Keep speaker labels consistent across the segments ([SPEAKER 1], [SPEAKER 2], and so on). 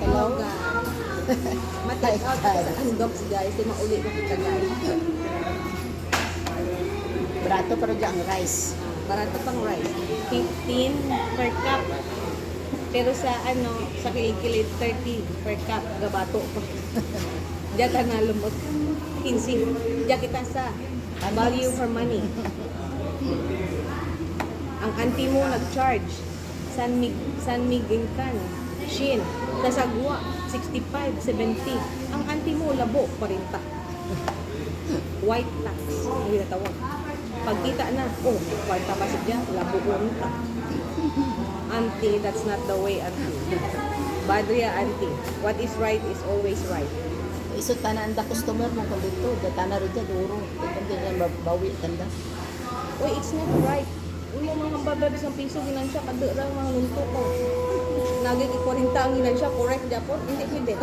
[SPEAKER 1] Hello?
[SPEAKER 2] Matake out ka sa undogs guys. Di mauli ko kita guys.
[SPEAKER 1] Barato pero dyan ang rice.
[SPEAKER 2] Barato pang rice.
[SPEAKER 3] 15 per cup. Pero sa ano, sa kilikili 30 per cup gabato ko.
[SPEAKER 2] Diyan ka na lumot. 15. Diyan kita sa value for money. Ang auntie mo nag-charge. San Mig San Miguel Can. Shin. Nasagwa. 65, 70. Ang auntie mo labo 40. White tax. Ang ginatawag. Pagkita na, oh, kwarta pa siya, labo unta. Auntie, that's not the way, auntie. Badria, auntie. What is right is always right.
[SPEAKER 1] Iso tanan da customer mo kung dito. Datana rin dyan, duro. Hindi na mabawi tanda.
[SPEAKER 2] Uy, it's not right. Yung mga babad isang piso, ginan siya, kada lang mga nunto ko. Naging ikurinta ang ginan siya, correct, Japon? Hindi, hindi.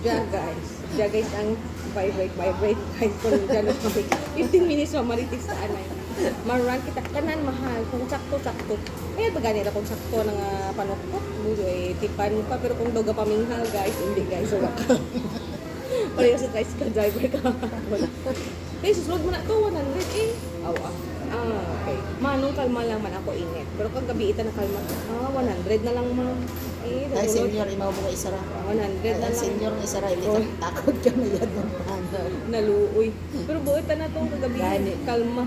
[SPEAKER 2] Diyan, guys. Diyan, guys, ang vibrate, vibrate, guys, kung diyan na kami. 15 minutes, mamaritis sa anay. Maran kita, kanan mahal, kung sakto, sakto. Kaya ba ganila kung sakto ng uh, panukpok, budo eh, tipan pa, pero kung doga paminghal, guys, hindi, guys, wala ka. Pareho sa tricycle driver ka. Wala. Eh, susunod mo na to, 100 eh. Awa. Ah, okay. Manong kalma lang man ako init. Pero kag gabi ita na kalma. Ah, 100 na lang ma'am. Eh,
[SPEAKER 1] Ay, senior, imaw mo nga isa ra.
[SPEAKER 2] 100
[SPEAKER 1] Ay,
[SPEAKER 2] na
[SPEAKER 1] ang
[SPEAKER 2] lang.
[SPEAKER 1] senior ng isa ra. Hindi
[SPEAKER 2] Oh.
[SPEAKER 1] ka takot ka na yan ng.
[SPEAKER 2] Naluoy. Pero buot na to kagabi. Kalma.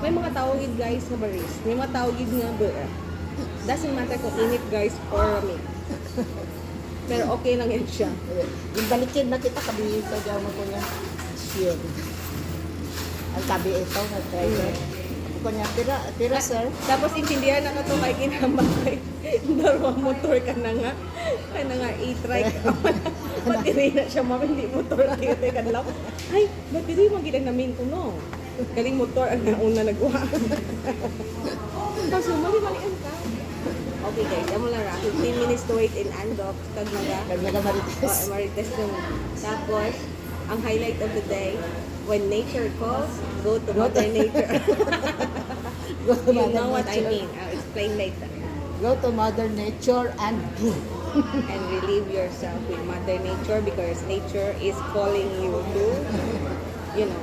[SPEAKER 2] May mga tawagid guys na baris. May mga tawagid nga bura. Doesn't matter kung init guys or lamig. Pero okay lang yan siya.
[SPEAKER 1] Yung balikin na kita, kabi ka dyan mo ko niya. Shit. Ang kabi ito, nag-driver. Ako ko niya, tira, tira sir.
[SPEAKER 2] Tapos intindihan na ka to kay kinamay. Darwa motor ka na nga. Ka na nga e-trike. Battery na siya mama, hindi motor kaya ka lang. Ay, battery mo ginanamin ko no. Galing motor ang nauna nagwa. Tapos mali-malian ka. Okay guys, amo lang ra. 15 minutes to wait in Andok. Kag naga.
[SPEAKER 1] Kag naga
[SPEAKER 2] Oh,
[SPEAKER 1] marites.
[SPEAKER 2] Marites nun. Tapos, ang highlight of the day, when nature calls, go to
[SPEAKER 1] Go to-
[SPEAKER 2] Mother Nature.
[SPEAKER 1] Go to
[SPEAKER 2] you
[SPEAKER 1] Mother
[SPEAKER 2] know what I
[SPEAKER 1] Nature.
[SPEAKER 2] mean. I'll explain later.
[SPEAKER 1] Go to Mother Nature and
[SPEAKER 2] And relieve yourself with Mother Nature because nature is calling you to, you know.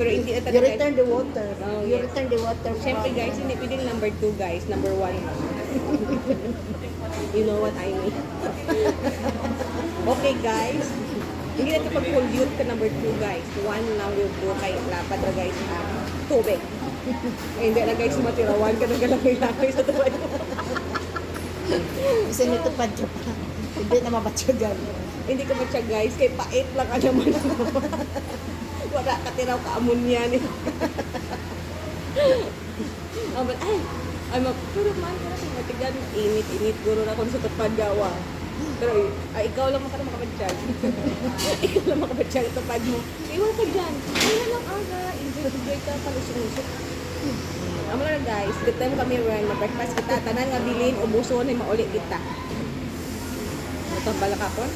[SPEAKER 2] Pero hindi
[SPEAKER 1] you return the water.
[SPEAKER 2] Oh,
[SPEAKER 1] you
[SPEAKER 2] yes.
[SPEAKER 1] return the water
[SPEAKER 2] Siyempre guys, hindi pwedeng number two guys. Number one you know what I mean. okay guys. Hindi na ito pag-pollute ka number two guys. One lang yung two kay lapad na guys ang tubig. Eh, hindi na guys matirawan ka na galang-ilakay sa tubig.
[SPEAKER 1] Isa nito pa pa. Hindi na mabatsagan.
[SPEAKER 2] hindi ka matya guys, kay pait lang ka naman. Wala ka tiraw ka amon yan eh. oh, but ay, ay mag, pero man ka na matigan, init-init guro na kung sa tupad gawa. Pero ay, ikaw lang maka makapadyag. ikaw lang makapadyag tupad mo. Iwan ka dyan. Na lang aga. Enjoy, enjoy ka palusong-lusok. Amo na guys, good time kami rin. Mag-breakfast kita. Tanan nga bilin, ubuso na mauli kita. Ito bala kapon.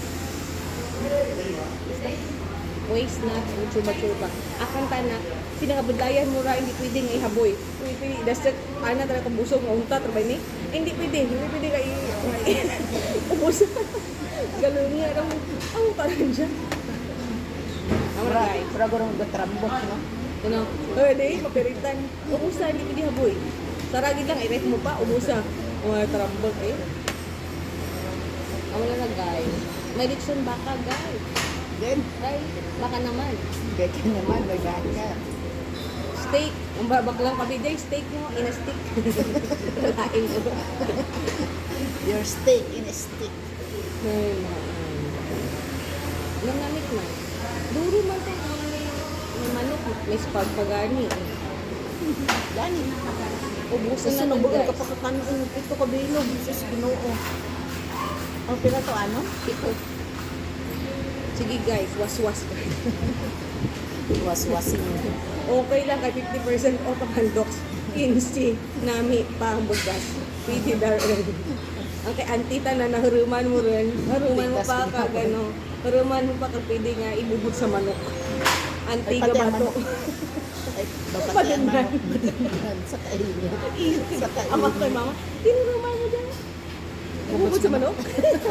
[SPEAKER 2] Waste na, chuba-chuba. Akan tanak, sinangabudlayan mo ra, hindi pwedeng ihaboy. Pwede, dasat, ana talaga busog, maunta, trabay ni. Hindi pwede, hindi pwede ka i- ubos. Galon niya, ang, ang parang dyan. Amo na guys.
[SPEAKER 1] Pura gurong gatrambok, no?
[SPEAKER 2] Ano? Oh, di, mapiritan. Umusa, hindi pwede haboy. Saragid lang, i-rate mo pa, umusa. Mga trambol eh. Amo na na guys. May lechon baka guys.
[SPEAKER 1] Then,
[SPEAKER 2] Ay, baka naman.
[SPEAKER 1] beke naman, may ganya.
[SPEAKER 2] Steak. Ang babag lang kami day, steak mo, in a stick. Lain mo.
[SPEAKER 1] Your steak in a stick.
[SPEAKER 2] Ay, Nangamit man. Duro man tayo may manok, may spag pagani.
[SPEAKER 1] Gani. Kasi
[SPEAKER 2] na
[SPEAKER 1] nung
[SPEAKER 2] to
[SPEAKER 1] bugal
[SPEAKER 2] guys.
[SPEAKER 1] ka pa kakanin, ito ka bilog, Jesus ginoo. Ang pila to ano?
[SPEAKER 2] Ito. Sige guys, was-was guys.
[SPEAKER 1] Was-wasing.
[SPEAKER 2] Okay lang kay 50% off ang handoks. Insi, nami, pambugas. Pwede dar rin. Ang kay antita na nahuruman mo rin. Haruman mo pa ka, gano. Haruman mo pa ka pwede nga ibubod sa manok. Anti
[SPEAKER 1] Ay, pati ang
[SPEAKER 2] gabato.
[SPEAKER 1] Ay, mama. Badandan sa kainit. Sa
[SPEAKER 2] Ama
[SPEAKER 1] kainit.
[SPEAKER 2] kay mama, tinuruman Bubod sa manok?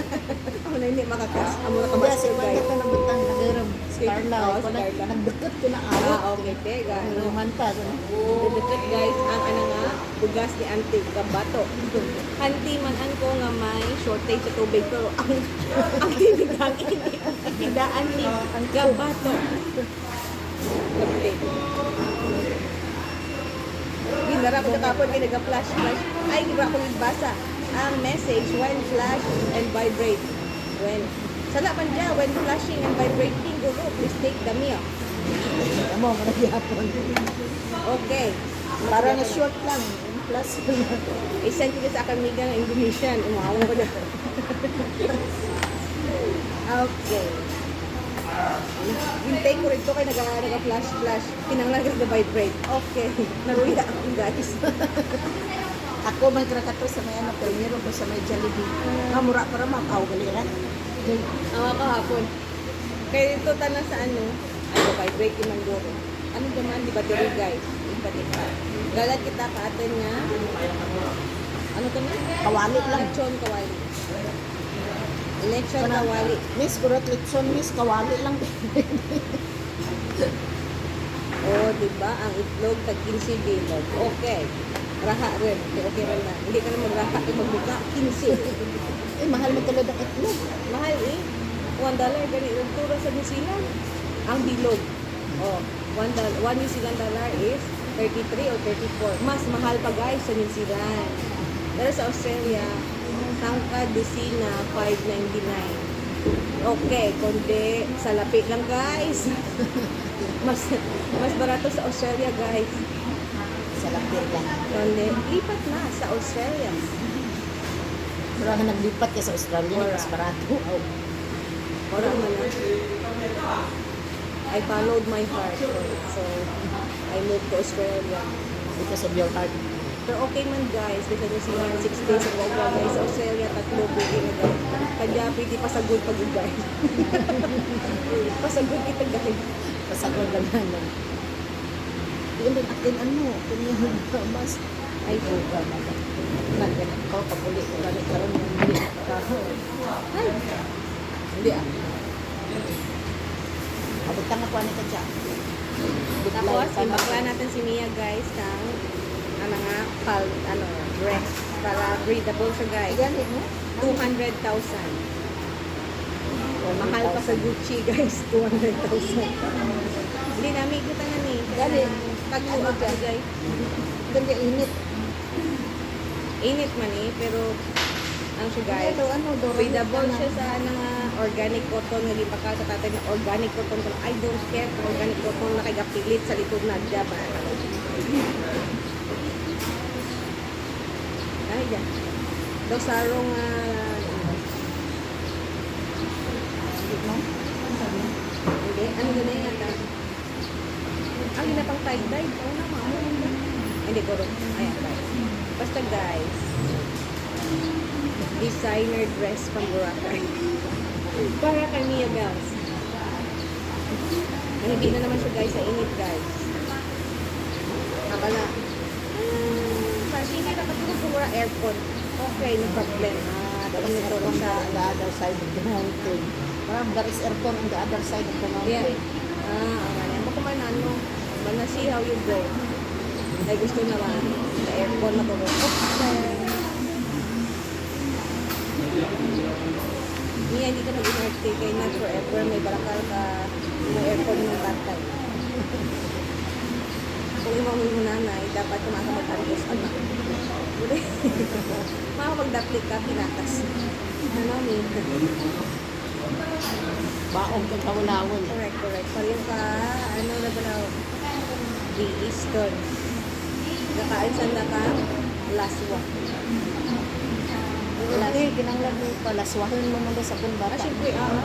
[SPEAKER 2] Ako na hindi makakas. Amo na kabas
[SPEAKER 1] ito na butang nagirap.
[SPEAKER 2] Si-
[SPEAKER 1] Carla.
[SPEAKER 2] oo,
[SPEAKER 1] Ako
[SPEAKER 2] si
[SPEAKER 1] na,
[SPEAKER 2] Carla.
[SPEAKER 1] nagdukot ko na awit.
[SPEAKER 2] Ah, okay, tega.
[SPEAKER 1] Naman pa.
[SPEAKER 2] Dudukot guys, ang ano nga, bugas ni Auntie Gabato. Auntie man an ko nga may shortage sa tubig pero ang ang tinigang ini hindi Auntie ang Gabato. Lovely. Ginara ko kapon kay naga-flash flash. Ay, gibra ko basa ang message when flash and vibrate. When Sala man dya, when flashing and vibrating, go go, please take the meal.
[SPEAKER 1] Amo, managyapon.
[SPEAKER 2] Okay.
[SPEAKER 1] Para na short lang. Plus na.
[SPEAKER 2] I-send ko sa akin miga ng Indonesian. Umawa ko na. okay. Hintay ko rin to kay naga, naga flash flash. Kinanglan ka vibrate. Okay. Naruya ako guys.
[SPEAKER 1] Ako man krakato sa may ano, primero ko sa may Jollibee. Kamura para makaw galiran.
[SPEAKER 2] Awa kahapon. Kaya ito tana sa ano, ano vibrate yung manggoro. Ano naman, di ba diri guys? Iba di ba? Galat kita ka atin nga. Ano to na?
[SPEAKER 1] Kawali lang.
[SPEAKER 2] Lechon kawali. Lechon kawali.
[SPEAKER 1] Miss, kurot litson, miss, kawali lang.
[SPEAKER 2] Oo, di ba? Ang itlog, tag 15 bilog. Okay. Raha rin. Okay, rin na. Hindi ka na magraha kay magbuka. 15.
[SPEAKER 1] eh, mahal mo talaga ang itlog.
[SPEAKER 2] Mahal eh. 1 dollar. Gani yung tura sa New Zealand. Ang bilog. Oh, 1 dollar. 1 New Zealand dollar is 33 or 34. Mas mahal pa guys sa New Zealand. Pero sa Australia, tangkad dosina 5.99. Okay, kundi sa lapi lang guys. mas mas barato sa Australia guys.
[SPEAKER 1] Sa lapir lang.
[SPEAKER 2] Kundi lipat na sa Australia.
[SPEAKER 1] Mura ka naglipat ka sa Australia,
[SPEAKER 2] Wala.
[SPEAKER 1] mas barato. Oh.
[SPEAKER 2] Wala man. I followed my heart. So, I moved to Australia.
[SPEAKER 1] Because of your heart.
[SPEAKER 2] Pero okay man guys, because New Zealand, 6 days of Ogawa guys. Sa Australia, tatlo pwede na guys. Kanya pwede pasagod pag guys. pasagod kita guys.
[SPEAKER 1] Pasagod lang yan. Yun din atin ano, kunyan mas
[SPEAKER 2] Ay,
[SPEAKER 1] buga na ba. Nagganap ko, pag uli ko lang karoon yung hindi kaho.
[SPEAKER 2] ay. Hindi ah.
[SPEAKER 1] Abutang ako ano ka dyan.
[SPEAKER 2] Tapos, yung bakla natin si Mia guys ng ano nga, pal, ano, dress. Para breathable siya guys.
[SPEAKER 1] Ayan, eh, no?
[SPEAKER 2] 200,000. Mahal pa sa Gucci guys, 200,000. Hindi namin kita nga ni.
[SPEAKER 1] Dali.
[SPEAKER 2] Pag
[SPEAKER 1] Ano
[SPEAKER 2] ano
[SPEAKER 1] dyan? Ganda init.
[SPEAKER 2] Init man eh, pero ano siya guys.
[SPEAKER 1] Ano, ano,
[SPEAKER 2] Breathable
[SPEAKER 1] ano?
[SPEAKER 2] siya sa ano nga organic cotton nga gipakal sa tatay na organic cotton ko. I don't care kung organic cotton na kay gapilit sa likod na dya ba. Ay, dyan. Daw sarong ah,
[SPEAKER 1] Hindi.
[SPEAKER 2] Ano na yung Ang ginapang tie-dye. Oo na, mamo. Hindi ko rin. Ayan, guys. Basta guys, designer dress pang Boracay. Para kay Mia Bells. Hindi na naman siya guys sa init guys. Akala. Hmm, parang hindi na katulog kung wala aircon. Okay, no problem. Ah, dapat nito
[SPEAKER 1] aircon
[SPEAKER 2] sa
[SPEAKER 1] the other side of the mountain. Parang there is aircon on the other side of the
[SPEAKER 2] Yeah.
[SPEAKER 1] mountain.
[SPEAKER 2] Ah, okay. Ano, wanna see how you go. Ay gusto na ba? Sa aircon na to. Niya, hindi ka nag-inerte kay not forever. May barakal ka mo aircon ng tatay. Kung imo mo nanay, dapat kumaka mag-antos anak. Makapag-daplit ka, pinatas. Ano, may
[SPEAKER 1] Baong kang kawalawon.
[SPEAKER 2] Correct, correct. Pareho ka, ano na the Easton. Nakain sa naka, laswa.
[SPEAKER 1] Lagi, kinanglan mo pala. Swahin mo muna sa
[SPEAKER 2] Ah,
[SPEAKER 1] kumbata.
[SPEAKER 2] syempre, ah,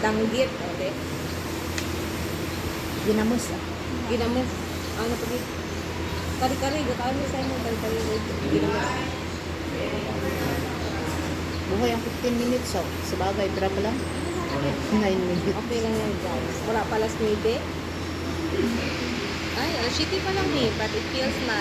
[SPEAKER 2] danggit, okay?
[SPEAKER 1] Ginamos ah.
[SPEAKER 2] Ginamos, ano pa dito? Kari-kari, gakaan mo sa inyo, kari-kari, ginamos.
[SPEAKER 1] Buhay ang 15 minutes so. Sa bagay, drama lang. 9 minutes.
[SPEAKER 2] Okay lang yan, guys. Wala pa last maybe. Ay, alas city pa lang eh, but it feels like